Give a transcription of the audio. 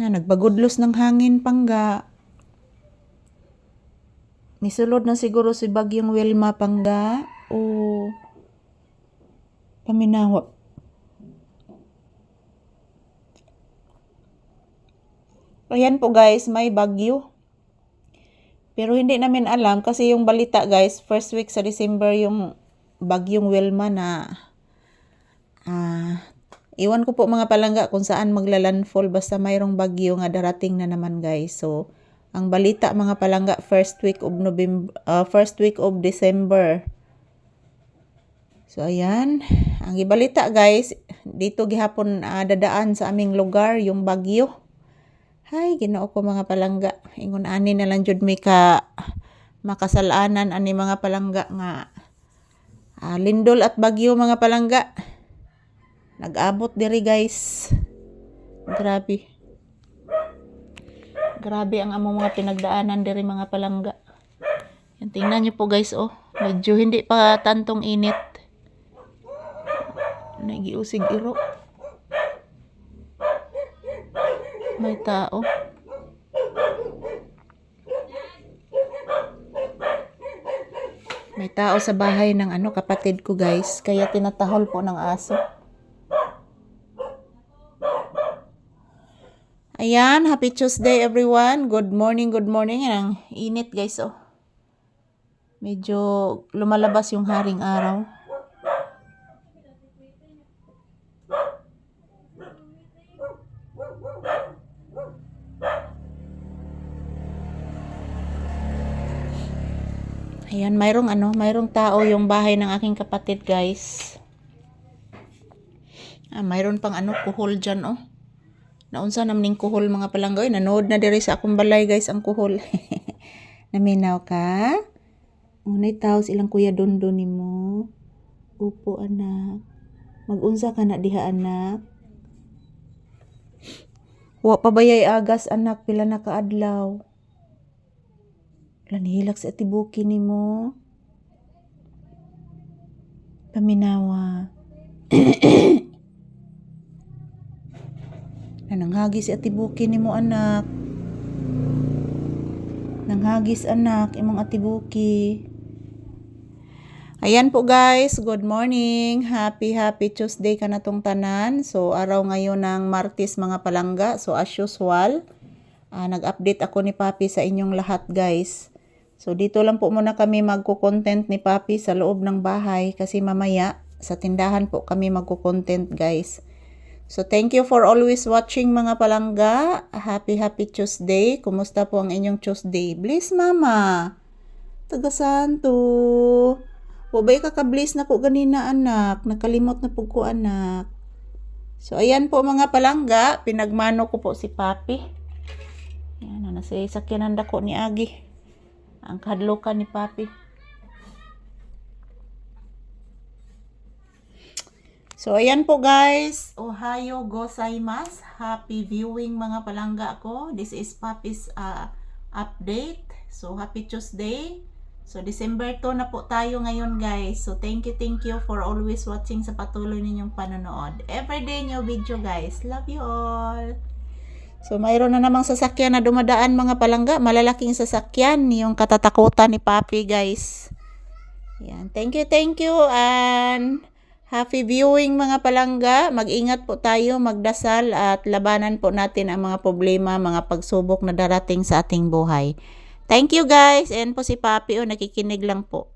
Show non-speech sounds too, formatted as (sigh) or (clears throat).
Nga, nagbagudlos ng hangin pangga. Nisulod na siguro si Bagyong Wilma pangga. O paminawa. Ayan po guys, may bagyo. Pero hindi namin alam kasi yung balita guys, first week sa December yung bagyong Wilma na ah iwan ko po mga palangga kung saan maglalandfall basta mayroong bagyo nga darating na naman guys. So, ang balita mga palangga first week of November, ah, first week of December. So ayan, ang ibalita guys, dito gihapon ah, dadaan sa aming lugar yung bagyo. Hay, ginoo ko mga palangga. Ingon ani na lang jud mi ka makasalanan ani mga palangga nga ah, lindol at bagyo mga palangga. Nag-abot diri guys. Grabe. Grabe ang among mga pinagdaanan diri mga palangga. Yan, tingnan niyo po guys oh. Medyo hindi pa tantong init. Nagiusig iro. May tao. May tao sa bahay ng ano kapatid ko guys, kaya tinatahol po ng aso. Ayan, happy Tuesday everyone. Good morning, good morning. Yan ang init guys oh. Medyo lumalabas yung haring araw. Ayan, mayroong ano, mayroong tao yung bahay ng aking kapatid, guys. Ah, mayroon pang ano, kuhol dyan, oh. Naunsa naman yung kuhol mga palanggoy. Nanood na diri sa akong balay, guys, ang kuhol. (laughs) Naminaw ka? Unay tao ilang kuya dondo ni mo. Upo, anak. Mag-unsa ka na diha, anak. Wa pa bayay agas, anak. Pila na kaadlaw. Lanihilak sa tibuki ni mo. Paminawa. (clears throat) Nananghagis si atibuki ni mo anak. Nanghagis anak, imong atibuki. Ayan po guys, good morning. Happy happy Tuesday ka na tong tanan. So araw ngayon ng Martes mga palangga. So as usual, ah, nag-update ako ni Papi sa inyong lahat guys. So dito lang po muna kami magko-content ni Papi sa loob ng bahay kasi mamaya sa tindahan po kami magko-content guys. So thank you for always watching mga palangga. Happy happy Tuesday. Kumusta po ang inyong Tuesday? Bliss mama. Taga Santo. Wabay ka ka-bliss na po ganina anak. Nakalimot na po ko anak. So ayan po mga palangga. Pinagmano ko po si Papi. Yan, nasa sakyanan dako ni Agi ang kadlokan ni Papi. So, ayan po guys. Ohayo gozaimasu. Happy viewing mga palangga ko. This is Papi's uh, update. So, happy Tuesday. So, December 2 na po tayo ngayon guys. So, thank you, thank you for always watching sa patuloy ninyong panonood. Everyday new video guys. Love you all. So, mayroon na namang sasakyan na dumadaan mga palangga. Malalaking sasakyan. Yung katatakutan ni Papi, guys. Yan. Thank you, thank you. And happy viewing mga palangga. Mag-ingat po tayo, magdasal at labanan po natin ang mga problema, mga pagsubok na darating sa ating buhay. Thank you guys. And po si Papi, oh, nakikinig lang po.